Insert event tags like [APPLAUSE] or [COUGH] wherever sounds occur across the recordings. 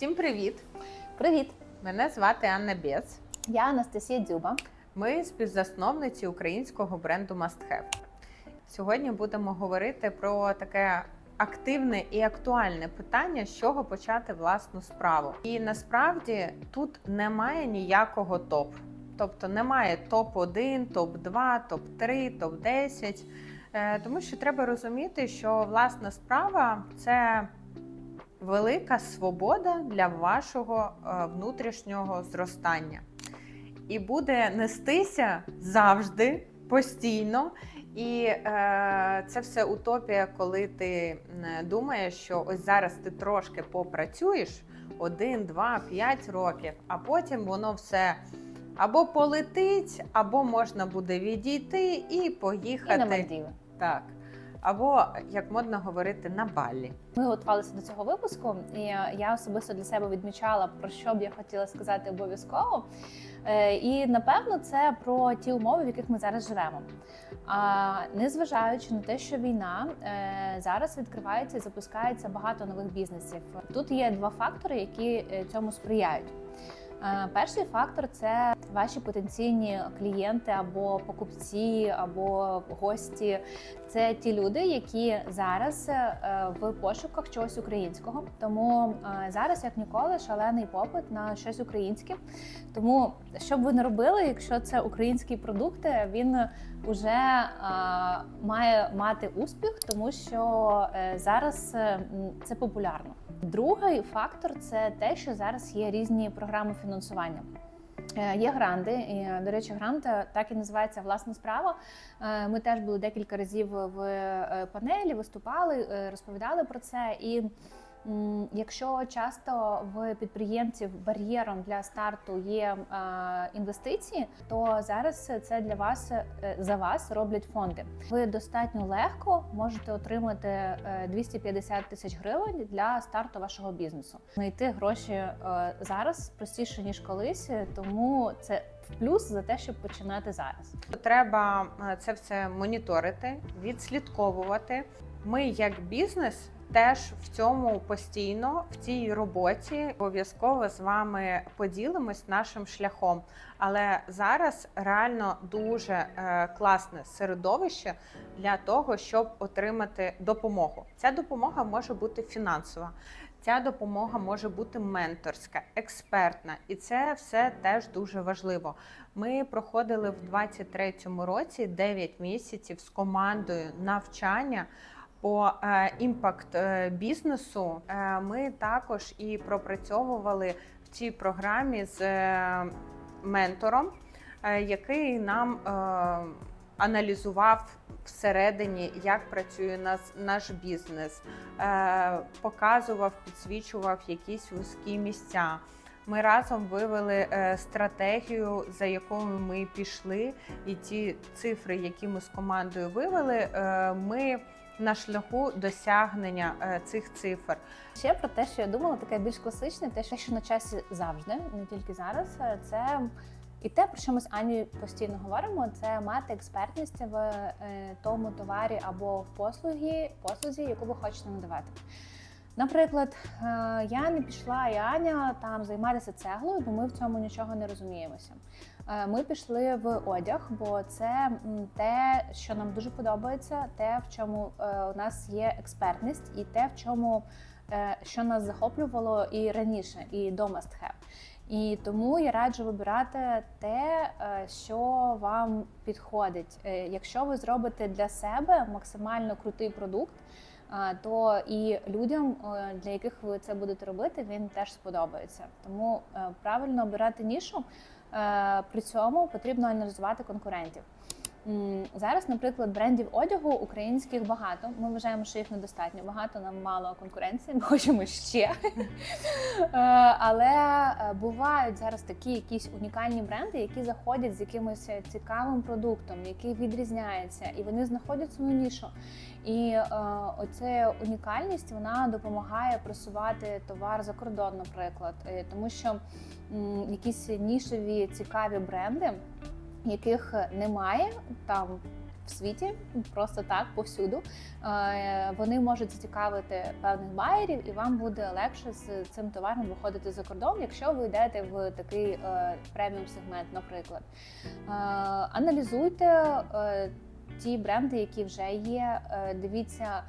Всім привіт! Привіт! Мене звати Анна Бєц. Я Анастасія Дзюба. Ми співзасновниці українського бренду Must Have. Сьогодні будемо говорити про таке активне і актуальне питання, з чого почати власну справу. І насправді тут немає ніякого топ. Тобто немає топ-1, топ-2, топ-3, топ-10. Е, Тому що треба розуміти, що власна справа це велика свобода для вашого е, внутрішнього зростання. І буде нестися завжди, постійно. І е, це все утопія, коли ти думаєш, що ось зараз ти трошки попрацюєш один, два, п'ять років, а потім воно все або полетить, або можна буде відійти і поїхати. І на Мальдіви. Так. Або, як модно говорити, на балі. Ми готувалися до цього випуску, і я особисто для себе відмічала, про що б я хотіла сказати обов'язково. Е, І напевно це про ті умови, в яких ми зараз живемо. А незважаючи на те, що війна е, зараз відкривається і запускається багато нових бізнесів. Тут є два фактори, які е, цьому сприяють. Е, Перший фактор це ваші потенційні клієнти або покупці, або гості. Це ті люди, які зараз е, в пошуках чогось українського. Тому е, зараз, як ніколи, шалений попит на щось українське. Тому що б ви не робили, якщо це український продукт, він вже має мати успіх, тому що зараз це популярно. Другий фактор це те, що зараз є різні програми фінансування. Е, Є гранди, е, до речі, грант е, так і називається власна справа. Ми теж були декілька разів в панелі, виступали, розповідали про це. І якщо часто в підприємців бар'єром для старту є е, інвестиції, то зараз це для вас е, за вас роблять фонди. Ви достатньо легко можете отримати е, 250 тисяч гривень для старту вашого бізнесу. Знайти гроші е, зараз простіше ніж колись, е, тому це в плюс за те, щоб починати зараз. Треба е, це все моніторити, відслідковувати. Ми, як бізнес, теж в цьому постійно, в цій роботі обов'язково з вами поділимось нашим шляхом. Але зараз реально дуже е, класне середовище для того, щоб отримати допомогу. Ця допомога може бути фінансова. Ця допомога може бути менторська, експертна, і це все теж дуже важливо. Ми проходили в 23-му році 9 місяців з командою навчання по е, імпакт е, бізнесу. Е, Ми також і пропрацьовували в цій програмі з ментором, який нам аналізував всередині, як працює нас, наш бізнес, показував, підсвічував якісь вузькі місця. Ми разом вивели стратегію, за якою ми пішли, і ті цифри, які ми з командою вивели, ми на шляху досягнення е, цих цифр. Ще про те, що я думала, таке більш класичне, те, що на часі завжди, не тільки зараз. е, Це і те, про що ми з Ані постійно говоримо, це мати експертність в е, тому товарі або в послугі, послузі, яку ви хочете надавати. Наприклад, я не пішла і Аня там займатися цеглою, бо ми в цьому нічого не розуміємося. Е, Ми пішли в одяг, бо це те, що нам дуже подобається, те, в чому е, у нас є експертність, і те, в чому е, що нас захоплювало і раніше, і до Must Have. І тому я раджу вибирати те, що вам підходить. Якщо ви зробите для себе максимально крутий продукт, то і людям, для яких ви це будете робити, він теж сподобається. Тому правильно обирати нішу. Е, При цьому потрібно аналізувати конкурентів. Зараз, наприклад, брендів одягу українських багато. Ми вважаємо, що їх недостатньо. Багато нам мало конкуренції. [LAUGHS] Ми хочемо ще. Е, Але е, бувають зараз такі якісь унікальні бренди, які заходять з якимось цікавим продуктом, який відрізняється, і вони знаходять свою нішу. І е, оця унікальність вона допомагає просувати товар за кордон, наприклад, тому що якісь нішеві цікаві бренди, яких немає там в світі, просто так, повсюду. Е, Вони можуть зацікавити певних байерів, і вам буде легше з цим товаром виходити за кордон, якщо ви йдете в такий е, преміум сегмент, наприклад. Е, Аналізуйте ті бренди, які вже є. Дивіться,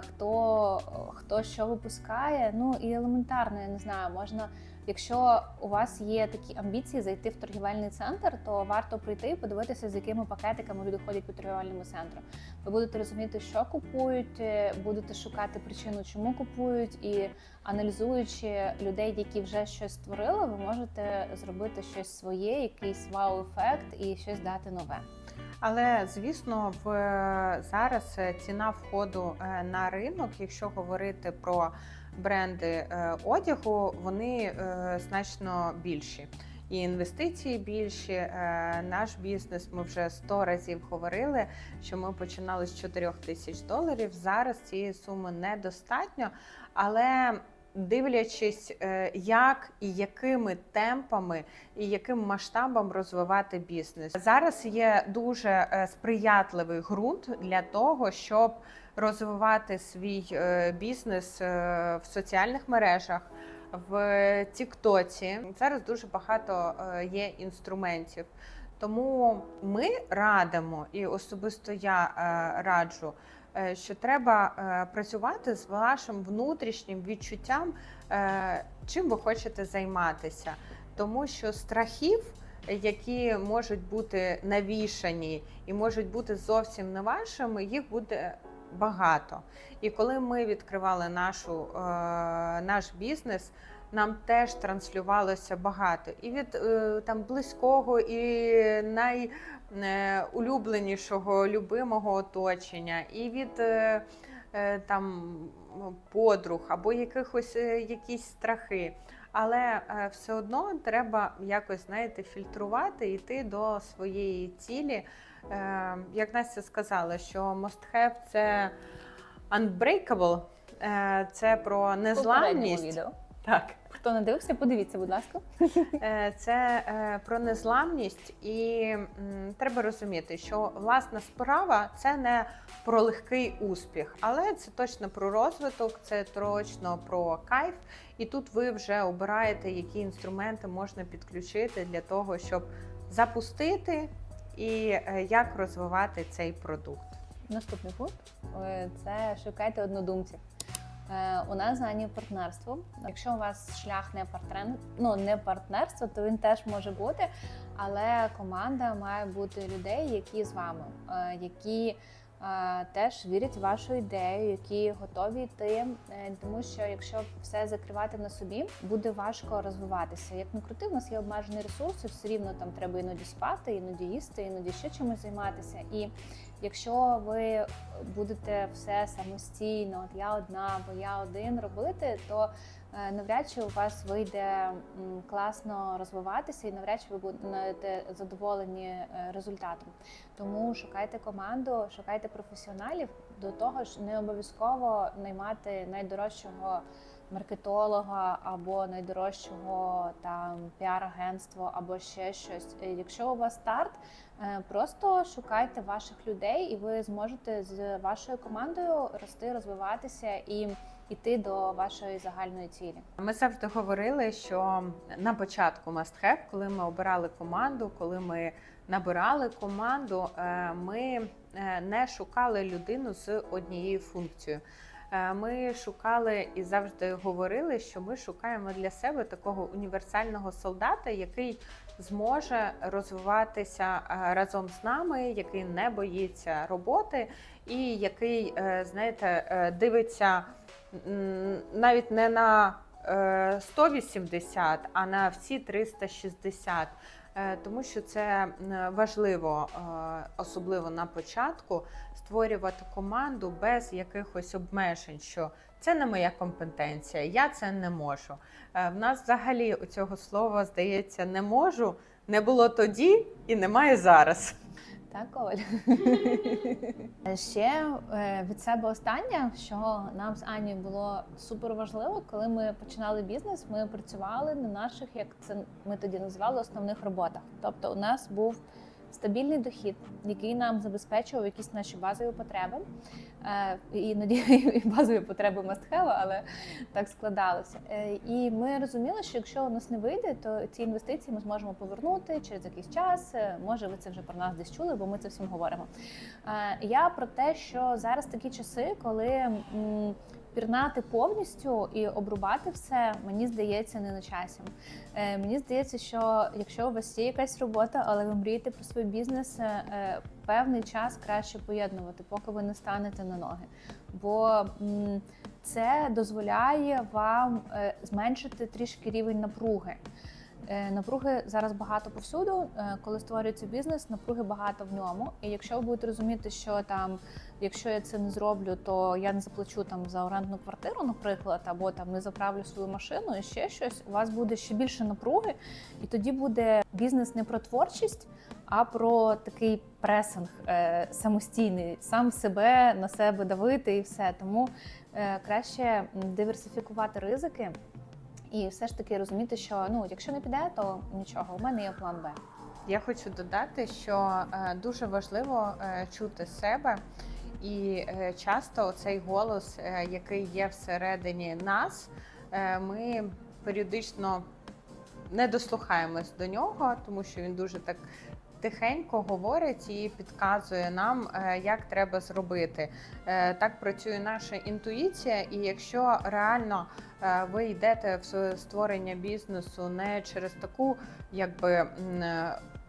хто, хто що випускає. Ну і елементарно, я не знаю, можна. Якщо у вас є такі амбіції зайти в торгівельний центр, то варто прийти і подивитися, з якими пакетиками люди ходять по торгівельному центру. Ви будете розуміти, що купують, е, будете шукати причину, чому купують, і аналізуючи людей, які вже щось створили, ви можете зробити щось своє, якийсь вау-ефект і щось дати нове. Але звісно, в зараз е, ціна входу е, на ринок, якщо говорити про бренди е, одягу, вони е, значно більші. І інвестиції більші. Е, Наш бізнес ми вже 100 разів говорили, що ми починали з 4 тисяч доларів. Зараз цієї суми недостатньо, але дивлячись, як і якими темпами і яким масштабом розвивати бізнес. Зараз є дуже сприятливий ґрунт для того, щоб розвивати свій е, бізнес е, в соціальних мережах. В Тіктоці зараз дуже багато е, є інструментів, тому ми радимо, і особисто я раджу, що треба працювати з вашим внутрішнім відчуттям, чим ви хочете займатися, тому що страхів, які можуть бути навішані і можуть бути зовсім не вашими, їх буде багато. І коли ми відкривали нашу, е, наш бізнес, нам теж транслювалося багато і від е, там близького, і найулюбленішого, любимого оточення, і від е, е, там подруг або якихось е, якісь страхи. Але е, все одно треба якось знаєте, фільтрувати, йти до своєї цілі. Е, Як Настя сказала, що must have – це unbreakable, е, це про незламність. Так. Хто не дивився, подивіться, будь ласка. Е, Це е, про незламність, і треба розуміти, що власна справа це не про легкий успіх, але це точно про розвиток, це точно про кайф. І тут ви вже обираєте, які інструменти можна підключити для того, щоб запустити і е, як розвивати цей продукт. Наступний пункт е, це шукайте однодумців. Е, У нас за Ані партнерство. Якщо у вас шлях не партнер, ну не партнерство, то він теж може бути. Але команда має бути людей, які з вами, які теж вірять в вашу ідею, які готові йти. Е, Тому що якщо все закривати на собі, буде важко розвиватися. Як не крути, в нас є обмежені ресурси, все рівно там треба іноді спати, іноді їсти, іноді ще чимось займатися. І Якщо ви будете все самостійно, от я одна, бо я один робити, то е, навряд чи у вас вийде класно розвиватися, і навряд чи ви будете задоволені е, результатом. Тому шукайте команду, шукайте професіоналів. До того ж, не обов'язково наймати найдорожчого маркетолога або найдорожчого там піар-агентство або ще щось. Е, Якщо у вас старт, е, просто шукайте ваших людей, і ви зможете з вашою командою рости, розвиватися і йти до вашої загальної цілі. Ми завжди говорили, що на початку must have, коли ми обирали команду, коли ми набирали команду, е, ми е, не шукали людину з однією функцією. Е, Ми шукали і завжди говорили, що ми шукаємо для себе такого універсального солдата, який зможе розвиватися разом з нами, який не боїться роботи, і який, знаєте, дивиться навіть не на е, 180, а на всі 360. Е, Тому що це важливо, е, особливо на початку, створювати команду без якихось обмежень, що це не моя компетенція, я це не можу. Е, В нас взагалі у цього слова здається не можу, не було тоді і немає зараз. Так, Оль. [LAUGHS] Ще е, від себе останнє, що нам з Ані було супер важливо, коли ми починали бізнес, ми працювали на наших, як це ми тоді називали, основних роботах. Тобто, у нас був стабільний дохід, який нам забезпечував якісь наші базові потреби. Е, Іноді [LAUGHS] і базові потреби have, але так складалося. Е, І ми розуміли, що якщо у нас не вийде, то ці інвестиції ми зможемо повернути через якийсь час. Е, Може, ви це вже про нас десь чули, бо ми це всім говоримо. Я про те, що зараз такі часи, коли пірнати повністю і обрубати все, мені здається, не на часі. Е, Мені здається, що якщо у вас є якась робота, але ви мрієте про свій бізнес, е, е, певний час краще поєднувати, поки ви не станете на ноги. Бо м, це дозволяє вам е, зменшити трішки рівень напруги. Е, Напруги зараз багато повсюду. Е, Коли створюється бізнес, напруги багато в ньому. І якщо ви будете розуміти, що там, якщо я це не зроблю, то я не заплачу там за орендну квартиру, наприклад, або там не заправлю свою машину і ще щось, у вас буде ще більше напруги, і тоді буде бізнес не про творчість, а про такий пресинг е, самостійний, сам себе на себе давити і все. Тому краще диверсифікувати ризики. І все ж таки розуміти, що ну, якщо не піде, то нічого. У мене є план Б. Я хочу додати, що е, дуже важливо е, чути себе, і е, часто цей голос, який є всередині нас, ми періодично не дослухаємось до нього, тому що він дуже так. Тихенько говорить і підказує нам, е, як треба зробити. Е, Так працює наша інтуїція, і якщо реально е, ви йдете в створення бізнесу не через таку, якби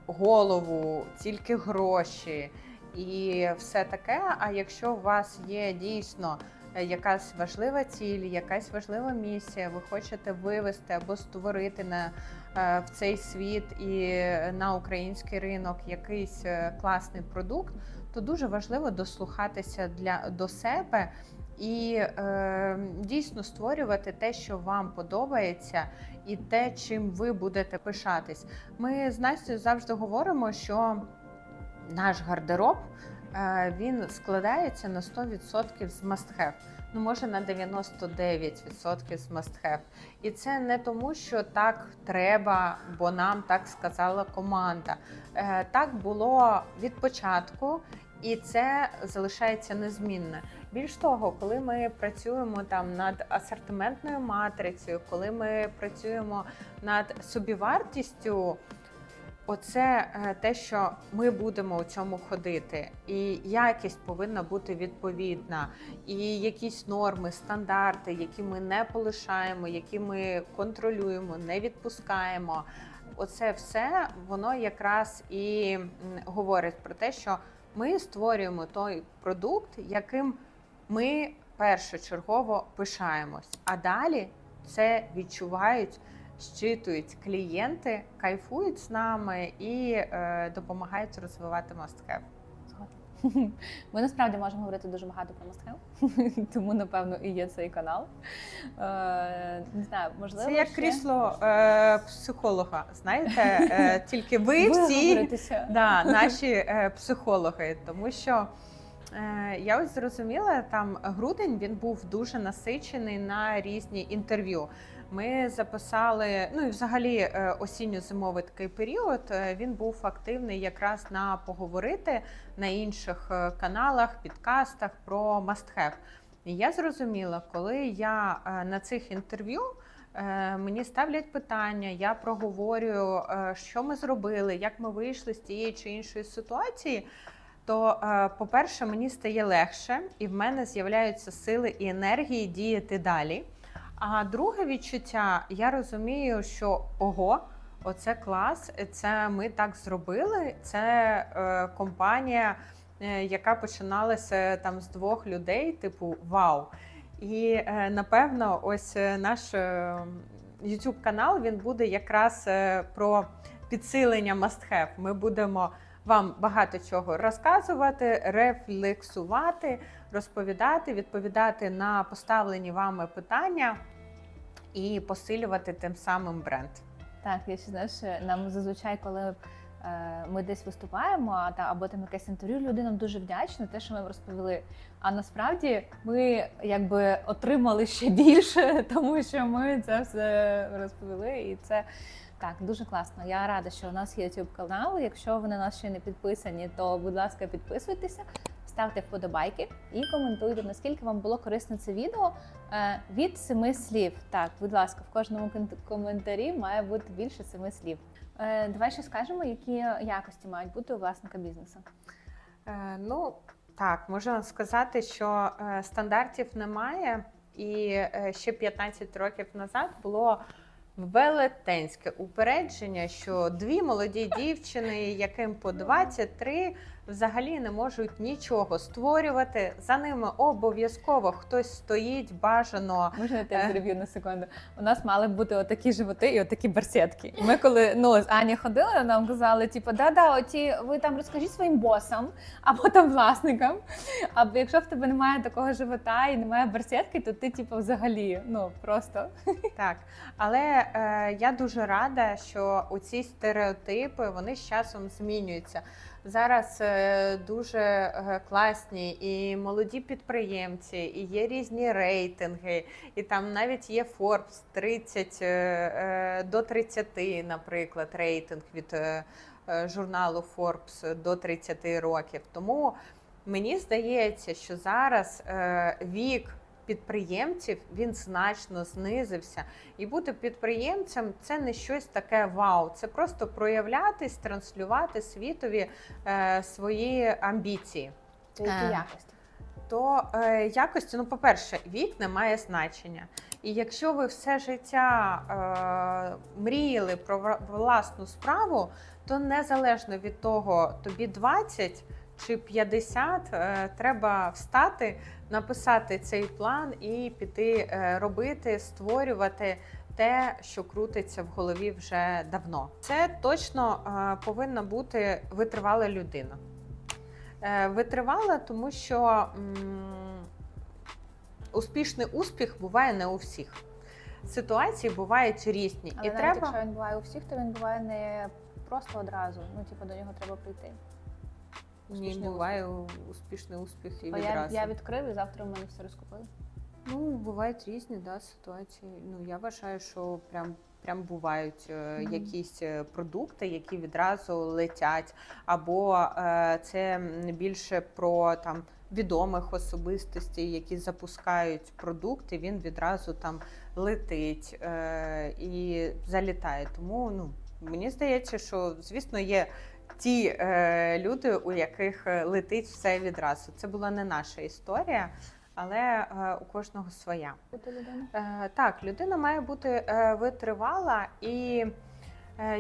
голову, тільки гроші і все таке. А якщо у вас є дійсно якась важлива ціль, якась важлива місія, ви хочете вивести або створити на е, в цей світ і на український ринок якийсь е, класний продукт, то дуже важливо дослухатися для до себе. І е, дійсно створювати те, що вам подобається, і те, чим ви будете пишатись. Ми з Настю завжди говоримо, що наш гардероб е, він складається на 100% з must-have. Ну, може на 99% з must-have. І це не тому, що так треба, бо нам так сказала команда. Е, Так було від початку, і це залишається незмінне. Більш того, коли ми працюємо там над асортиментною матрицею, коли ми працюємо над собівартістю. Оце е, те, що ми будемо у цьому ходити, і якість повинна бути відповідна, і якісь норми, стандарти, які ми не полишаємо, які ми контролюємо, не відпускаємо. Оце все воно якраз і говорить про те, що ми створюємо той продукт, яким ми першочергово пишаємось, а далі це відчувають щитують клієнти, кайфують з нами і е, допомагають розвивати мастхев. [LAUGHS] Ми насправді можемо говорити дуже багато про мастхев, [LAUGHS] тому напевно і є цей канал. Е, не знаю, можливо, Це як ще крісло е, психолога. Знаєте, е, [LAUGHS] тільки ви всі да, наші е, психологи, тому що. е, Я ось зрозуміла, там грудень він був дуже насичений на різні інтерв'ю. Ми записали, ну і взагалі е, осінньо-зимовий такий період. е, Він був активний якраз на поговорити на інших е, каналах, підкастах про мастхев. І я зрозуміла, коли я на цих інтерв'ю. Мені ставлять питання, я проговорюю, що ми зробили, як ми вийшли з тієї чи іншої ситуації. То, по-перше, мені стає легше, і в мене з'являються сили і енергії діяти далі. А друге відчуття, я розумію, що ого, оце клас, це ми так зробили. Це е, компанія, е, яка починалася там з двох людей, типу вау. І е, напевно, ось е, наш е, YouTube канал він буде якраз е, про підсилення must have. Ми будемо вам багато чого розказувати, рефлексувати, розповідати, відповідати на поставлені вами питання і посилювати тим самим бренд. Так, я ще знаєш, нам зазвичай, коли е, ми десь виступаємо, а та або там якесь інтерв'ю, люди нам дуже вдячні те, що ми розповіли. А насправді ми якби отримали ще більше, [LAUGHS] тому що ми це все розповіли, і це. Так, дуже класно. Я рада, що у нас є YouTube канал. Якщо ви на нас ще не підписані, то будь ласка, підписуйтеся, ставте вподобайки і коментуйте, наскільки вам було корисне це відео. Е, Від семи слів. Так, будь ласка, в кожному коментарі має бути більше семи слів. Е, Давай ще скажемо, які якості мають бути у власника бізнесу. Е, Ну так, можна сказати, що стандартів немає, і ще 15 років назад було велетенське упередження, що дві молоді дівчини, яким по 23, взагалі не можуть нічого створювати. За ними обов'язково хтось стоїть бажано. Можна я Е. тебе переб'ю на секунду? У нас мали бути отакі животи і отакі барсетки. Ми коли ну з Ані ходили, нам казали, типу, да-да, оті ви там розкажіть своїм босам або там власникам. Або якщо в тебе немає такого живота і немає барсетки, то ти типу взагалі ну просто Так, але е, я дуже рада, що ці стереотипи вони з часом змінюються. Зараз е, дуже е, класні і молоді підприємці, і є різні рейтинги, і там навіть є Forbes 30 е, до 30, наприклад, рейтинг від журналу Forbes до 30 років. Тому мені здається, що зараз вік підприємців він значно знизився. І бути підприємцем це не щось таке вау. Це просто проявлятись, транслювати світові е, свої амбіції. то які Е. якості. То е, якості, ну, по-перше, вік не має значення. І якщо ви все життя е, мріяли про власну справу, то незалежно від того, тобі 20 чи 50, е, треба встати, написати цей план і піти е, робити, створювати. Те, що крутиться в голові вже давно, це точно е, повинна бути витривала людина. Витривала, тому що успішний успіх буває не у всіх. Ситуації бувають різні, Але і навіть треба якщо він буває у всіх, то він буває не просто одразу. Ну, типу, до нього треба прийти. Ні, успішний буває успішний успіх і Бо я, відразу. я відкрив і завтра в мене все розкупили. Ну бувають різні да, ситуації. Ну я вважаю, що прям. Прям бувають е, якісь е, продукти, які відразу летять, або е, це більше про там відомих особистостей, які запускають продукт, і він відразу там летить е, і залітає. Тому ну мені здається, що звісно є ті е, люди, у яких е, летить все відразу. Це була не наша історія, але е, у кожного своя. Людина. Е, Так, людина має бути е, витривала, і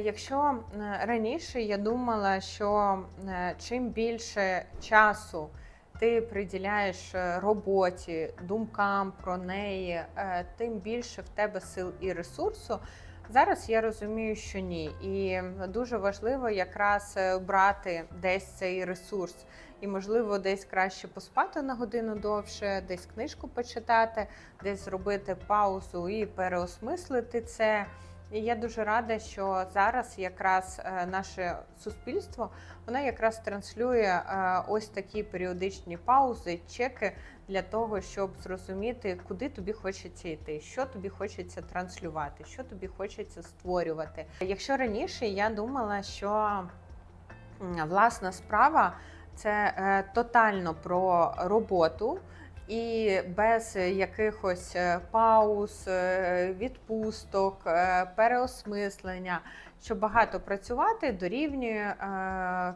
якщо раніше я думала, що чим більше часу ти приділяєш роботі, думкам про неї, тим більше в тебе сил і ресурсу. Зараз я розумію, що ні, і дуже важливо якраз е, брати десь цей ресурс, і можливо десь краще поспати на годину довше, десь книжку почитати, десь зробити паузу і переосмислити це. І я дуже рада, що зараз якраз е, наше суспільство воно якраз транслює е, ось такі періодичні паузи, чеки для того, щоб зрозуміти, куди тобі хочеться йти, що тобі хочеться транслювати, що тобі хочеться створювати. Якщо раніше я думала, що власна справа це е, тотально про роботу. І без якихось е, пауз, е, відпусток, е, переосмислення, що багато працювати дорівнює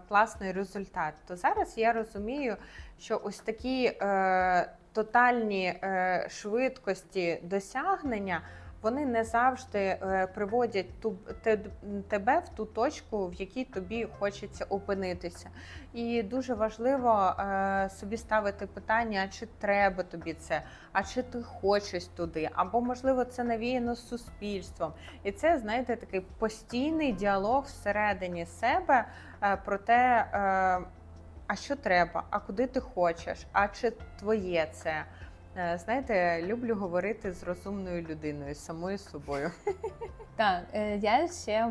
класний результат. То зараз я розумію, що ось такі тотальні швидкості досягнення. Вони не завжди е, приводять ту те- тебе в ту точку, в якій тобі хочеться опинитися. І дуже важливо е, собі ставити питання: чи треба тобі це, а чи ти хочеш туди, або можливо це навіяно суспільством. І це знаєте такий постійний діалог всередині себе е, про те. А що треба, а куди ти хочеш, а чи твоє це? Е, Знаєте, люблю говорити з розумною людиною, самою собою. [LAUGHS] Так, е, я ще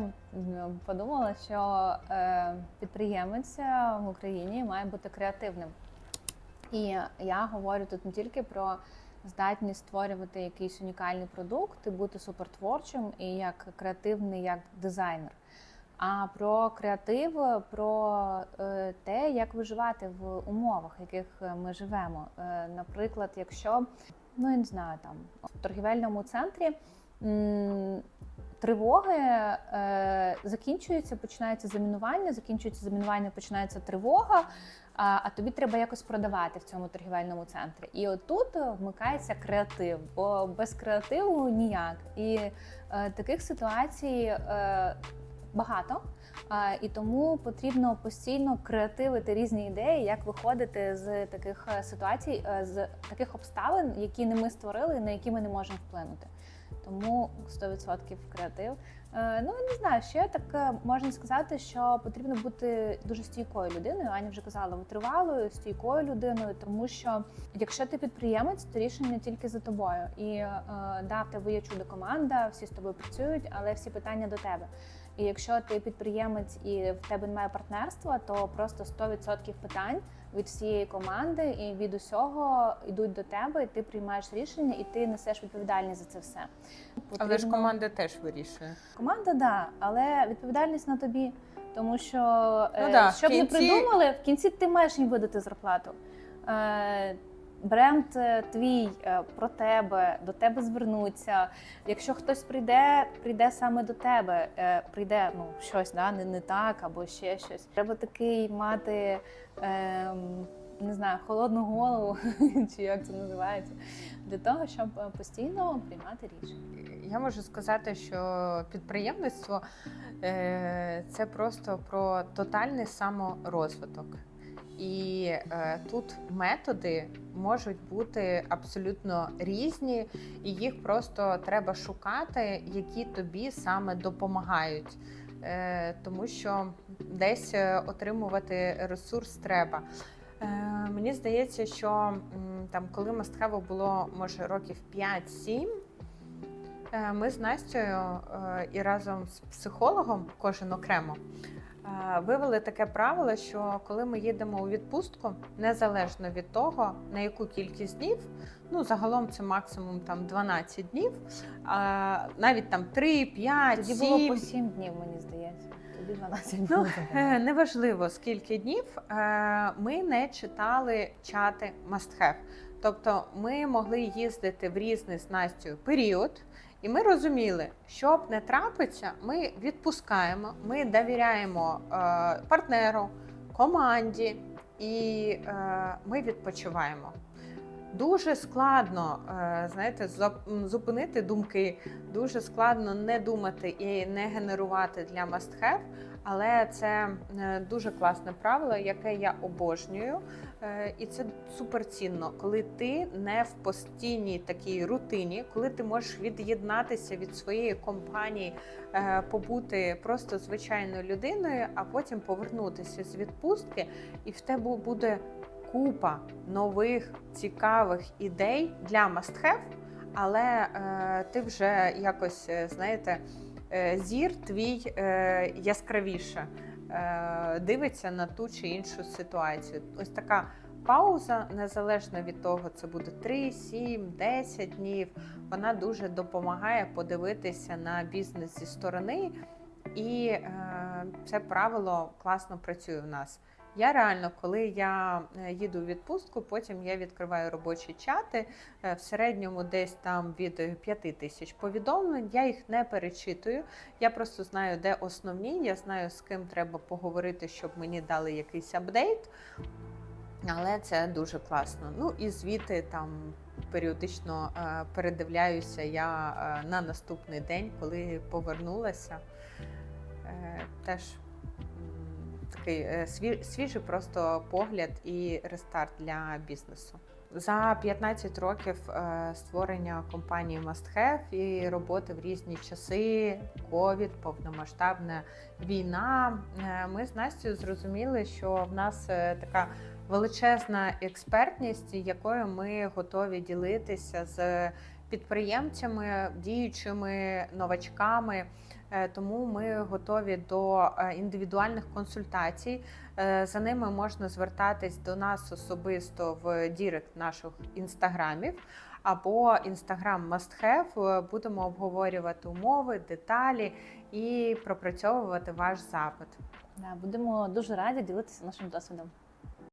подумала, що е, підприємець в Україні має бути креативним. І я говорю тут не тільки про здатність створювати якийсь унікальний продукт і бути супертворчим і як креативний, як дизайнер, а про креатив, про е, те, як виживати в умовах, в яких ми живемо. Е, наприклад, якщо ну я не знаю, там в торгівельному центрі. Тривоги е, закінчуються, починається замінування, закінчується замінування, починається тривога. А, а тобі треба якось продавати в цьому торгівельному центрі. І отут вмикається креатив, бо без креативу ніяк. І е, таких ситуацій е, багато. І тому потрібно постійно креативити різні ідеї, як виходити з таких е, ситуацій, е, з таких обставин, які не ми створили, на які ми не можемо вплинути. Тому 100% креатив. Е, Ну не знаю, ще так можна сказати, що потрібно бути дуже стійкою людиною. Аня вже казала, витривалою, стійкою людиною, тому що якщо ти підприємець, то рішення тільки за тобою. І да, в тебе є чудо команда, всі з тобою працюють, але всі питання до тебе. І якщо ти підприємець і в тебе немає партнерства, то просто 100% питань від всієї команди і від усього йдуть до тебе, і ти приймаєш рішення, і ти несеш відповідальність за це все. Але ж команда теж вирішує. Команда, да, але відповідальність на тобі. Тому що Ну е, да, щоб не придумали, в кінці ти маєш їм видати зарплату. Бренд е, твій е, про тебе, до тебе звернуться. Якщо хтось прийде, прийде саме до тебе, е, прийде ну, щось да, не, не так або ще щось. Треба такий мати. Е, не знаю, холодну голову, [LAUGHS] чи як це називається, для того, щоб постійно приймати рішення. Я можу сказати, що підприємництво це просто про тотальний саморозвиток. І е, тут методи можуть бути абсолютно різні, і їх просто треба шукати, які тобі саме допомагають. Е, тому що десь е, отримувати ресурс треба. Е, мені здається, що там, коли мастхеву було може років 5-7, Е, Ми з Настю е, і разом з психологом, кожен окремо, вивели таке правило, що коли ми їдемо у відпустку, незалежно від того, на яку кількість днів, ну загалом це максимум там 12 днів, а навіть там 3, 5, Тоді 7, було по 7 днів, мені здається. Тоді 12 Ну, е, неважливо скільки днів, е, ми не читали чати must have. Тобто ми могли їздити в різний з Настю період, і ми розуміли, що б не трапиться, ми відпускаємо, ми довіряємо е, партнеру, команді і е, ми відпочиваємо. Дуже складно, е, знаєте, зупинити думки, дуже складно не думати і не генерувати для must have, але це е, дуже класне правило, яке я обожнюю. Е, І це суперцінно, коли ти не в постійній такій рутині, коли ти можеш від'єднатися від своєї компанії, е, побути просто звичайною людиною, а потім повернутися з відпустки, і в тебе буде купа нових цікавих ідей для have, але е, ти вже якось знаєте, зір твій яскравіше дивиться на ту чи іншу ситуацію. Ось така пауза, незалежно від того, це буде 3, 7, 10 днів. Вона дуже допомагає подивитися на бізнес зі сторони, і е, це правило класно працює в нас. Я реально, коли я е, їду у відпустку, потім я відкриваю робочі чати е, в середньому десь там від 5 тисяч повідомлень. Я їх не перечитую. Я просто знаю, де основні. Я знаю, з ким треба поговорити, щоб мені дали якийсь апдейт. Але це дуже класно. Ну і звіти там періодично е, передивляюся я е, на наступний день, коли повернулася. Е, теж такий е, свіжий просто погляд і рестарт для бізнесу. За 15 років е, створення компанії Must Have і роботи в різні часи, ковід, повномасштабна війна. е, Ми з Настю зрозуміли, що в нас така величезна експертність, якою ми готові ділитися з підприємцями, діючими новачками. Е, Тому ми готові до е, індивідуальних консультацій. Е, За ними можна звертатись до нас особисто в Дірект наших інстаграмів або інстаграм Must Have. Будемо обговорювати умови, деталі і пропрацьовувати ваш запит. Будемо дуже раді ділитися нашим досвідом.